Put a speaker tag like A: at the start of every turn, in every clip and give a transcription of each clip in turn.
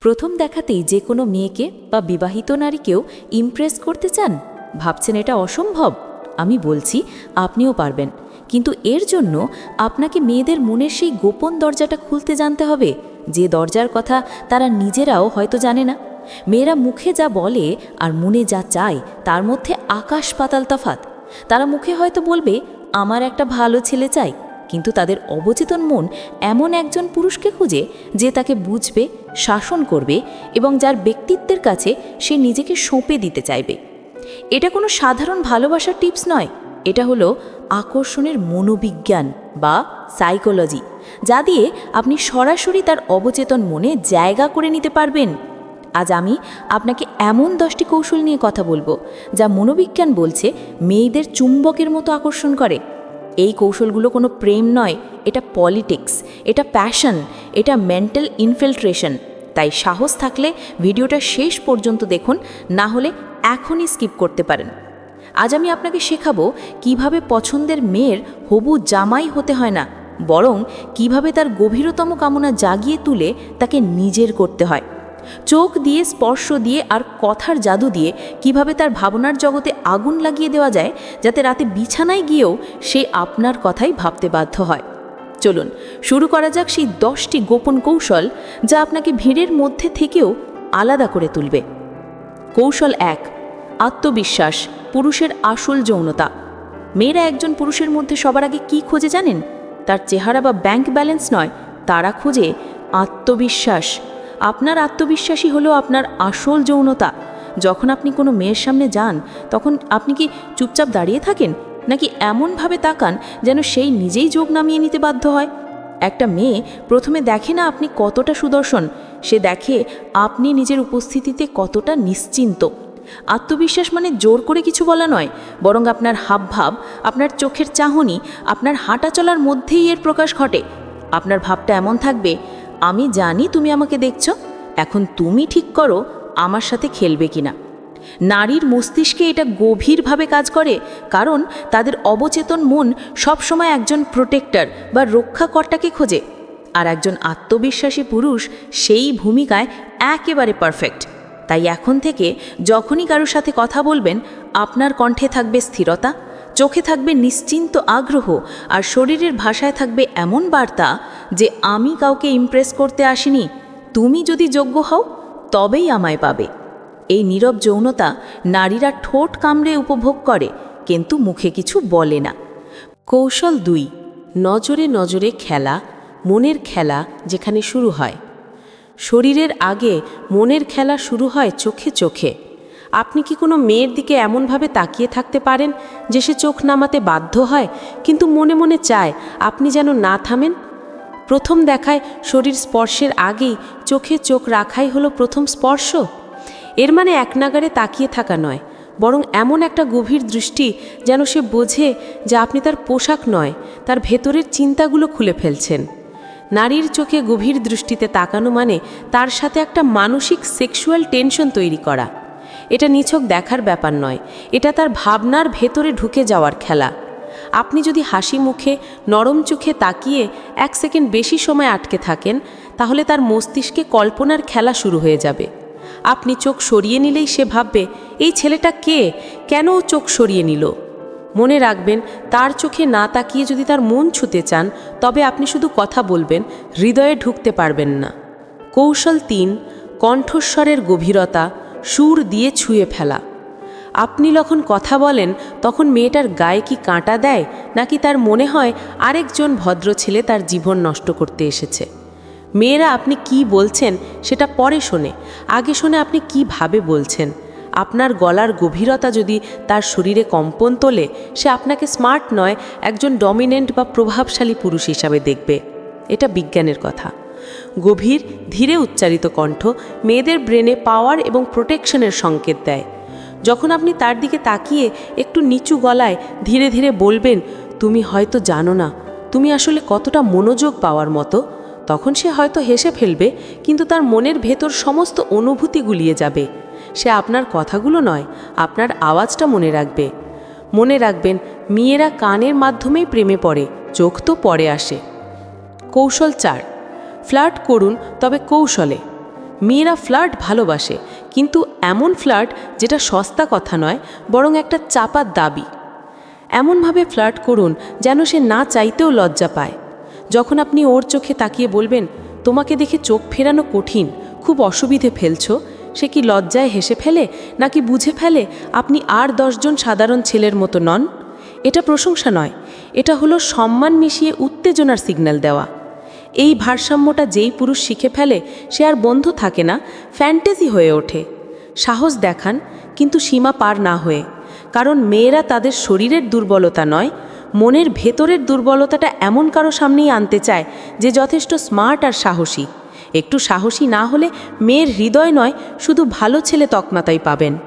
A: প্রথম দেখাতেই যে কোনো মেয়েকে বা বিবাহিত নারীকেও ইমপ্রেস করতে চান? ভাবছেন এটা অসম্ভব? আমি বলছি, আপনিও পারবেন। কিন্তু এর জন্য আপনাকে মেয়েদের মনের সেই গোপন দরজাটা খুলতে জানতে হবে। যে দরজার কথা তারা নিজেরাও হয়তো জানে না। মেয়েরা মুখে যা বলে আর মনে যা চায়, তার মধ্যে আকাশ পাতাল তফাত তারা মুখে হয়তো বলবে, আমার একটা ভালো ছেলে চাই। কিন্তু তাদের অবচেতন মন এমন একজন পুরুষকে খুঁজে যে তাকে বুঝবে, শাসন করবে এবং যার ব্যক্তিত্বের কাছে সে নিজেকে সঁপে দিতে চাইবে। এটা কোনো সাধারণ ভালোবাসার টিপস নয়। এটা হলো আকর্ষণের মনোবিজ্ঞান বা সাইকোলজি, যা দিয়ে আপনি সরাসরি তার অবচেতন মনে জায়গা করে নিতে পারবেন। আজ আমি আপনাকে এমন দশটি কৌশল নিয়ে কথা বলব, যা মনোবিজ্ঞান বলছে মেয়েদের চুম্বকের মতো আকর্ষণ করে। এই কৌশলগুলো কোনো প্রেম নয়, এটা পলিটিক্স এটা প্যাশন এটা মেন্টাল ইনফিল্ট্রেশন তাই সাহস থাকলে ভিডিওটা শেষ পর্যন্ত দেখুন, না হলে এখনই স্কিপ করতে পারেন। আজ আমি আপনাকে শেখাবো কীভাবে পছন্দের মেয়ের হবু জামাই হতে হয় না, বরং কীভাবে তার গভীরতম কামনা জাগিয়ে তুলে তাকে নিজের করতে হয়। চোখ দিয়ে স্পর্শ দিয়ে আর কথার জাদু দিয়ে কীভাবে তার ভাবনার জগতে আগুন লাগিয়ে দেওয়া যায় যাতে রাতে বিছানায় গিয়েও সে আপনার কথাই ভাবতে বাধ্য হয়। চলুন, শুরু করা যাক সেই দশটি গোপন কৌশল যা আপনাকে ভিড়ের মধ্যে থেকেও আলাদা করে তুলবে। কৌশল এক, আত্মবিশ্বাস, পুরুষের আসল যৌনতা। মেয়েরা একজন পুরুষের মধ্যে সবার আগে কি খোঁজে জানেন? তার চেহারা বা ব্যাংক ব্যালেন্স নয়, তারা খোঁজে আত্মবিশ্বাস। আপনার আত্মবিশ্বাসী হলো আপনার আসল যৌনতা। যখন আপনি কোনো মেয়ের সামনে যান, তখন আপনি কি চুপচাপ দাঁড়িয়ে থাকেন? নাকি এমনভাবে তাকান যেন সেই নিজেই যোগ নামিয়ে নিতে বাধ্য হয়? একটা মেয়ে প্রথমে দেখে না আপনি কতটা সুদর্শন, সে দেখে আপনি নিজের উপস্থিতিতে কতটা নিশ্চিন্ত। আত্মবিশ্বাস মানে জোর করে কিছু বলা নয়, বরং আপনার হাবভাব, আপনার চোখের চাহনি, আপনার হাঁটা চলার মধ্যেই এর প্রকাশ ঘটে। আপনার ভাবটা এমন থাকবে, আমি জানি তুমি আমাকে দেখছ, এখন তুমি ঠিক করো আমার সাথে খেলবে কিনা। নারীর মস্তিষ্কে এটা গভীরভাবে কাজ করে, কারণ তাদের অবচেতন মন সবসময় একজন প্রোটেক্টর বা রক্ষাকর্তাকে খোঁজে, আর একজন আত্মবিশ্বাসী পুরুষ সেই ভূমিকায় একেবারে পারফেক্ট। তাই এখন থেকে যখনই কারোর সাথে কথা বলবেন, আপনার কণ্ঠে থাকবে স্থিরতা, চোখে থাকবে নিশ্চিন্ত আগ্রহ, আর শরীরের ভাষায় থাকবে এমন বার্তা যে, আমি কাউকে ইমপ্রেস করতে আসিনি, তুমি যদি যোগ্য হও তবেই আমায় পাবে। এই নীরব যৌনতা নারীরা ঠোঁট কামড়ে উপভোগ করে, কিন্তু মুখে কিছু বলে না। কৌশল দুই, নজরে নজরে খেলা, মনের খেলা যেখানে শুরু হয়। শরীরের আগে মনের খেলা শুরু হয় চোখে চোখে। আপনি কি কোনো মেয়ের দিকে এমনভাবে তাকিয়ে থাকতে পারেন যে সে চোখ নামাতে বাধ্য হয়, কিন্তু মনে মনে চায় আপনি যেন না থামেন? প্রথম দেখায় শরীর স্পর্শের আগেই চোখে চোখ রাখাই হলো প্রথম স্পর্শ? এর মানে এক নাগারে তাকিয়ে থাকা নয়, বরং এমন একটা গভীর দৃষ্টি যেন সে বোঝে যে আপনি তার পোশাক নয়, তার ভেতরের চিন্তাগুলো খুলে ফেলছেন। নারীর চোখে গভীর দৃষ্টিতে তাকানো মানে তার সাথে একটা মানসিক সেক্সুয়াল টেনশন তৈরি করা। এটা নিছক দেখার ব্যাপার নয়, এটা তার ভাবনার ভেতরে ঢুকে যাওয়ার খেলা। আপনি যদি হাসি মুখে, নরম চোখে তাকিয়ে এক সেকেন্ড বেশি সময় আটকে থাকেন, তাহলে তার মস্তিষ্কে কল্পনার খেলা শুরু হয়ে যাবে। আপনি চোখ সরিয়ে নিলেই সে ভাববে, এই ছেলেটা কে? কেন চোখ সরিয়ে নিল? মনে রাখবেন, তার চোখে না তাকিয়ে যদি তার মন ছুতে চান, তবে আপনি শুধু কথা বলবেন, হৃদয়ে ঢুকতে পারবেন না। কৌশল তিন, কণ্ঠস্বরের গভীরতা, সুর দিয়ে ছুঁয়ে ফেলা। আপনি যখন কথা বলেন, তখন মেয়েটার গায়ে কি কাঁটা দেয়, নাকি তার মনে হয় আরেকজন ভদ্র ছেলে তার জীবন নষ্ট করতে এসেছে? মেয়েরা আপনি কি বলছেন, সেটা পরে শোনে। আগে শোনে আপনি কীভাবে বলছেন। আপনার গলার গভীরতা যদি তার শরীরে কম্পন তোলে, সে আপনাকে স্মার্ট নয়, একজন ডমিনেন্ট বা প্রভাবশালী পুরুষ হিসাবে দেখবে। এটা বিজ্ঞানের কথা। গভীর, ধীরে উচ্চারিত কণ্ঠ মেয়েদের ব্রেনে পাওয়ার এবং প্রোটেকশনের সংকেত দেয়। যখন আপনি তার দিকে তাকিয়ে একটু নিচু গলায় ধীরে ধীরে বলবেন, তুমি হয়তো জানো না, তুমি আসলে কতটা মনোযোগ পাওয়ার মতো? তখন সে হয়তো হেসে ফেলবে, কিন্তু তার মনের ভেতর সমস্ত অনুভূতি গুলিয়ে যাবে। সে আপনার কথাগুলো নয়, আপনার আওয়াজটা মনে রাখবে। মনে রাখবেন, মেয়েরা কানের মাধ্যমেই প্রেমে পড়ে, চোখ তো পরে আসে। কৌশল চার, ফ্লার্ট করুন, তবে কৌশলে।
B: মেয়েরা ফ্লার্ট ভালোবাসে, কিন্তু এমন ফ্লার্ট যেটা সস্তা কথা নয়, বরং একটা চাপার দাবি। এমনভাবে ফ্লার্ট করুন যেন সে না চাইতেও লজ্জা পায়। যখন আপনি ওর চোখে তাকিয়ে বলবেন, তোমাকে দেখে চোখ ফেরানো কঠিন, খুব অসুবিধে ফেলছো, সে কি লজ্জায় হেসে ফেলে, নাকি বুঝে ফেলে আপনি আর দশজন সাধারণ ছেলের মতো নন? এটা প্রশংসা নয়, এটা হলো সম্মান মিশিয়ে উত্তেজনার সিগন্যাল দেওয়া। এই ভারসাম্যটা যেই পুরুষ শিখে ফেলে, সে আর বন্ধু থাকে না, ফ্যান্টাসি হয়ে ওঠে। সাহস দেখান, কিন্তু সীমা পার না হয়ে। কারণ মেয়েরা তাদের শরীরের দুর্বলতা নয়, মনের ভেতরের দুর্বলতাটা এমন কারও সামনেই আনতে চায় যে যথেষ্ট স্মার্ট আর সাহসী। একটু সাহসী না হলে মেয়ের হৃদয় নয়, শুধু ভালো ছেলে তকমাতাই পাবেন।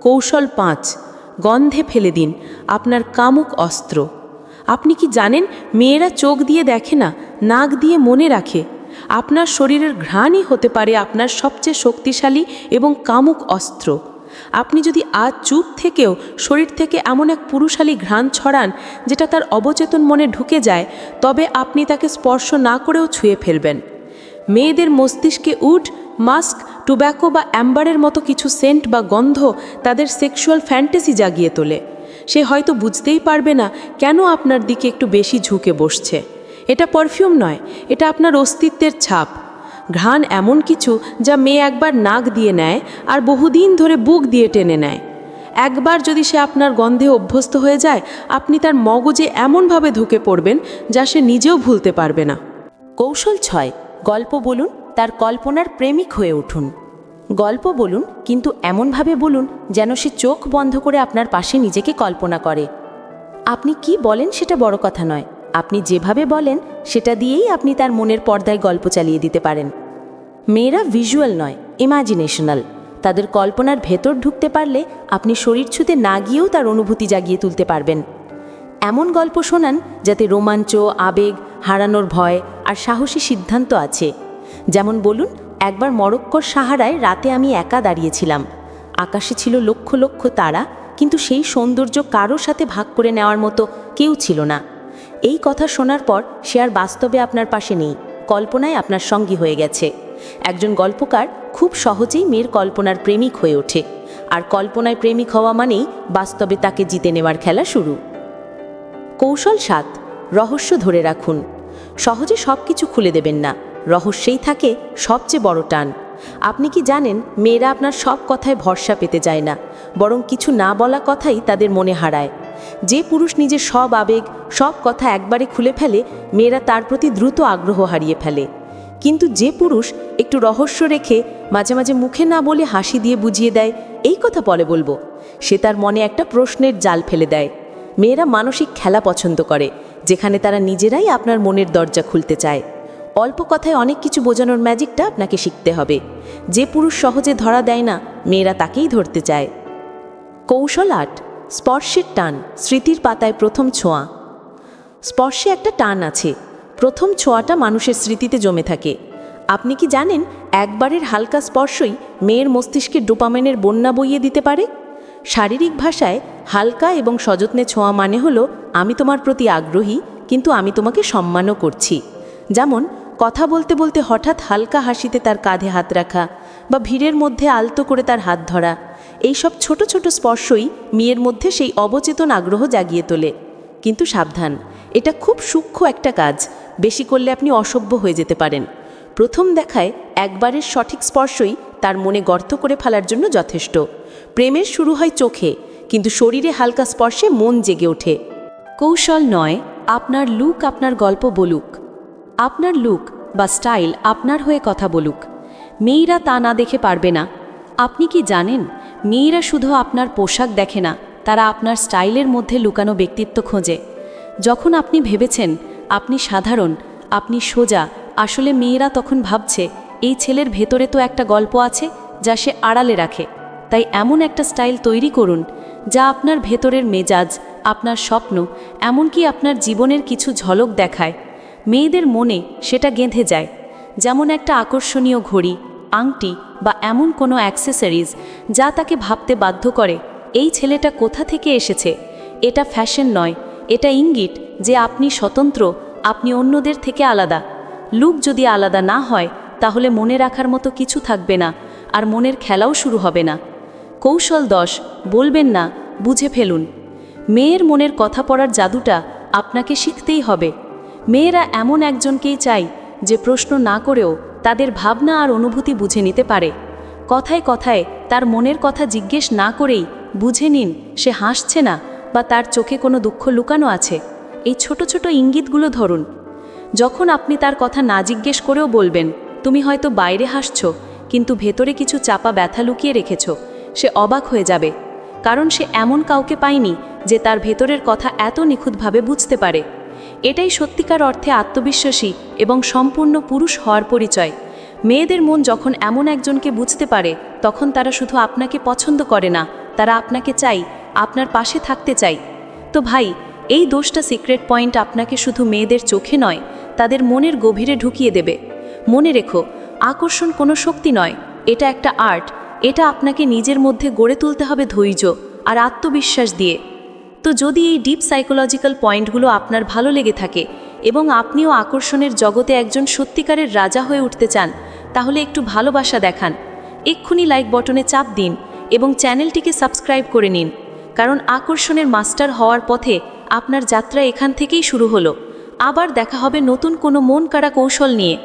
B: কৌশল পাঁচ, গন্ধে ফেলে দিন, আপনার কামুক অস্ত্র। আপনি কি জানেন, মেয়েরা চোখ দিয়ে দেখে না, নাক দিয়ে মনে রাখে? আপনার শরীরের ঘ্রাণই হতে পারে আপনার সবচেয়ে শক্তিশালী এবং কামুক অস্ত্র। আপনি যদি আজ চুপ থেকেও শরীর থেকে এমন এক পুরুষালী ঘ্রাণ ছড়ান, যেটা তার অবচেতন মনে ঢুকে যায়, তবে আপনি তাকে স্পর্শ না করেও ছুঁয়ে ফেলবেন। মেয়েদের মস্তিষ্কে উড মাস্ক, টোব্যাকো বা অ্যাম্বারের মতো কিছু সেন্ট বা গন্ধ তাদের সেক্সুয়াল ফ্যান্টাসি জাগিয়ে তোলে। সে হয়তো বুঝতেই পারবে না কেন আপনার দিকে একটু বেশি ঝুঁকে বসছে। এটা পারফিউম নয়, এটা আপনার অস্তিত্বের ছাপ। ঘ্রাণ এমন কিছু যা মেয়ে একবার নাক দিয়ে নেয় আর বহুদিন ধরে বুক দিয়ে টেনে নেয়। একবার যদি সে আপনার গন্ধে অভ্যস্ত হয়ে যায়, আপনি তার মগজে এমনভাবে ঢুকে পড়বেন যা সে নিজেও ভুলতে পারবে না।
A: কৌশল ছয়, গল্প বলুন, তার কল্পনার প্রেমিক হয়ে উঠুন। গল্প বলুন, কিন্তু এমনভাবে বলুন যেন সে চোখ বন্ধ করে আপনার পাশে নিজেকে কল্পনা করে। আপনি কি বলেন সেটা বড় কথা নয়। আপনি যেভাবে বলেন, সেটা দিয়েই আপনি তার মনের পর্দায় গল্প চালিয়ে দিতে পারেন। মেয়েরা ভিজুয়াল নয় ইমাজিনেশনাল তাদের কল্পনার ভেতর ঢুকতে পারলে আপনি শরীর ছুতে না গিয়েও তার অনুভূতি জাগিয়ে তুলতে পারবেন। এমন গল্প শোনান যাতে রোমাঞ্চ, আবেগ, হারানোর ভয় আর সাহসী সিদ্ধান্ত আছে। যেমন বলুন একবার মরক্কোর সাহারায় রাতে আমি একা দাঁড়িয়েছিলাম। আকাশে ছিল লক্ষ লক্ষ তারা, কিন্তু সেই সৌন্দর্য কারোর সাথে ভাগ করে নেওয়ার মতো কেউ ছিল না। এই কথা শোনার পর সে আর বাস্তবে আপনার পাশে নেই, কল্পনায় আপনার সঙ্গী হয়ে গেছে। একজন গল্পকার খুব সহজেই মেয়ের কল্পনার প্রেমিক হয়ে ওঠে, আর কল্পনায় প্রেমিক হওয়া মানেই বাস্তবে তাকে জিতে নেওয়ার খেলা শুরু। কৌশল সাত, রহস্য ধরে রাখুন। সহজে সব কিছু খুলে দেবেন না। রহস্যেই থাকে সবচেয়ে বড় টান। আপনি কি জানেন, মেয়েরা আপনার সব কথায় ভরসা পেতে যায় না, বরং কিছু না বলা কথাই তাদের মনে হারায়। যে পুরুষ নিজের সব আবেগ, সব কথা একবারে খুলে ফেলে, মেয়েরা তার প্রতি দ্রুত আগ্রহ হারিয়ে ফেলে। কিন্তু যে পুরুষ একটু রহস্য রেখে মাঝে মাঝে মুখে না বলে হাসি দিয়ে বুঝিয়ে দেয়, এই কথা বলে বলব, সে তার মনে একটা প্রশ্নের জাল ফেলে দেয়। মেয়েরা মানসিক খেলা পছন্দ করে, যেখানে তারা নিজেরাই আপনার মনের দরজা খুলতে চায়। অল্প কথায় অনেক কিছু বোঝানোর ম্যাজিকটা আপনাকে শিখতে হবে। যে পুরুষ সহজে ধরা দেয় না, মেয়েরা তাকেই ধরতে চায়। কৌশল আট, স্পর্শের টান, স্মৃতির পাতায় প্রথম ছোঁয়া। স্পর্শে একটা টান আছে, প্রথম ছোঁয়াটা মানুষের স্মৃতিতে জমে থাকে। আপনি কি জানেন, একবারের হালকা স্পর্শই মেয়ের মস্তিষ্কে ডোপামেনের বন্যা বইয়ে দিতে পারে? শারীরিক ভাষায়, হালকা এবং সযত্নে ছোঁয়া মানে হলো, আমি তোমার প্রতি আগ্রহী, কিন্তু আমি তোমাকে সম্মানও করছি। যেমন কথা বলতে বলতে হঠাৎ হালকা হাসিতে তার কাঁধে হাত রাখা বা ভিড়ের মধ্যে আলতো করে তার হাত ধরা। এইসব ছোট ছোট স্পর্শই মেয়ের মধ্যে সেই অবচেতন আগ্রহ জাগিয়ে তোলে। কিন্তু সাবধান, এটা খুব সূক্ষ্ম একটা কাজ, বেশি করলে আপনি অসভ্য হয়ে যেতে পারেন। প্রথম দেখায় একবারের সঠিক স্পর্শই তার মনে গর্ত করে ফেলার জন্য যথেষ্ট। প্রেমের শুরু হয় চোখে, কিন্তু শরীরে হালকা স্পর্শে মন জেগে ওঠে। কৌশল নয়, আপনার লুক আপনার গল্প বলুক। আপনার লুক বা স্টাইল আপনার হয়ে কথা বলুক। মেয়েরা তা না দেখে পারবে না। আপনি কি জানেন? মেয়েরা শুধু আপনার পোশাক দেখে না, তারা আপনার স্টাইলের মধ্যে লুকানো ব্যক্তিত্ব খোঁজে। যখন আপনি ভেবেছেন, আপনি সাধারণ, আপনি সোজা, আসলে মেয়েরা তখন ভাবছে, এই ছেলের ভেতরে তো একটা গল্প আছে যা সে আড়ালে রাখে। তাই এমন একটা স্টাইল তৈরি করুন, যা আপনার ভেতরের মেজাজ, আপনার স্বপ্ন, এমনকি আপনার জীবনের কিছু ঝলক দেখায়। মেয়েদের মনে সেটা গেঁথে যায়। যেমন একটা আকর্ষণীয় ঘড়ি, আংটি বা এমন কোনো অ্যাক্সেসরিজ যা তাকে ভাবতে বাধ্য করে, এই ছেলেটা কোথা থেকে এসেছে? এটা ফ্যাশন নয়, এটা ইঙ্গিত যে আপনি স্বতন্ত্র, আপনি অন্যদের থেকে আলাদা। লুক যদি আলাদা না হয়, তাহলে মনে রাখার মতো কিছু থাকবে না, আর মনের খেলাও শুরু হবে না। কৌশল দশ, বলবেন না, বুঝে ফেলুন। মেয়ের মনের কথা পড়ার জাদুটা আপনাকে শিখতেই হবে। মেয়েরা এমন একজনকেই চাই যে প্রশ্ন না করেও তাদের ভাবনা আর অনুভূতি বুঝে নিতে পারে। কথায় কথায় তার মনের কথা জিজ্ঞেস না করেই বুঝে নিন সে হাসছে না বা তার চোখে কোনো দুঃখ লুকানো আছে। এই ছোট ছোট ইঙ্গিতগুলো ধরুন। যখন আপনি তার কথা না জিজ্ঞেস করেও বলবেন, তুমি হয়তো বাইরে হাসছ, কিন্তু ভেতরে কিছু চাপা ব্যথা লুকিয়ে রেখেছ, সে অবাক হয়ে যাবে। কারণ সে এমন কাউকে পায়নি যে তার ভেতরের কথা এত নিখুঁতভাবে বুঝতে পারে। এটাই সত্যিকার অর্থে আত্মবিশ্বাসী এবং সম্পূর্ণ পুরুষ হওয়ার পরিচয়। মেয়েদের মন যখন এমন একজনকে বুঝতে পারে, তখন তারা শুধু আপনাকে পছন্দ করে না, তারা আপনাকে চাই আপনার পাশে থাকতে চাই তো ভাই, এই দোষটা সিক্রেট পয়েন্ট আপনাকে শুধু মেয়েদের চোখে নয়, তাদের মনের গভীরে ঢুকিয়ে দেবে। মনে রেখো, আকর্ষণ কোনো শক্তি নয়, এটা একটা আর্ট, এটা আপনাকে নিজের মধ্যে গড়ে তুলতে হবে ধৈর্য আর আত্মবিশ্বাস দিয়ে। তো যদি এই ডিপ সাইকোলজিক্যাল পয়েন্টগুলো আপনার ভালো লেগে থাকে এবং আপনিও আকর্ষণের জগতে একজন সত্যিকারের রাজা হয়ে উঠতে চান, তাহলে একটু ভালোবাসা দেখান। এক্ষুনি লাইক বটনে চাপ দিন এবং চ্যানেলটিকে সাবস্ক্রাইব করে নিন, কারণ আকর্ষণের মাস্টার হওয়ার পথে আপনার যাত্রা এখান থেকেই শুরু হলো। আবার দেখা হবে নতুন কোনো মন কাড়া কৌশল নিয়ে।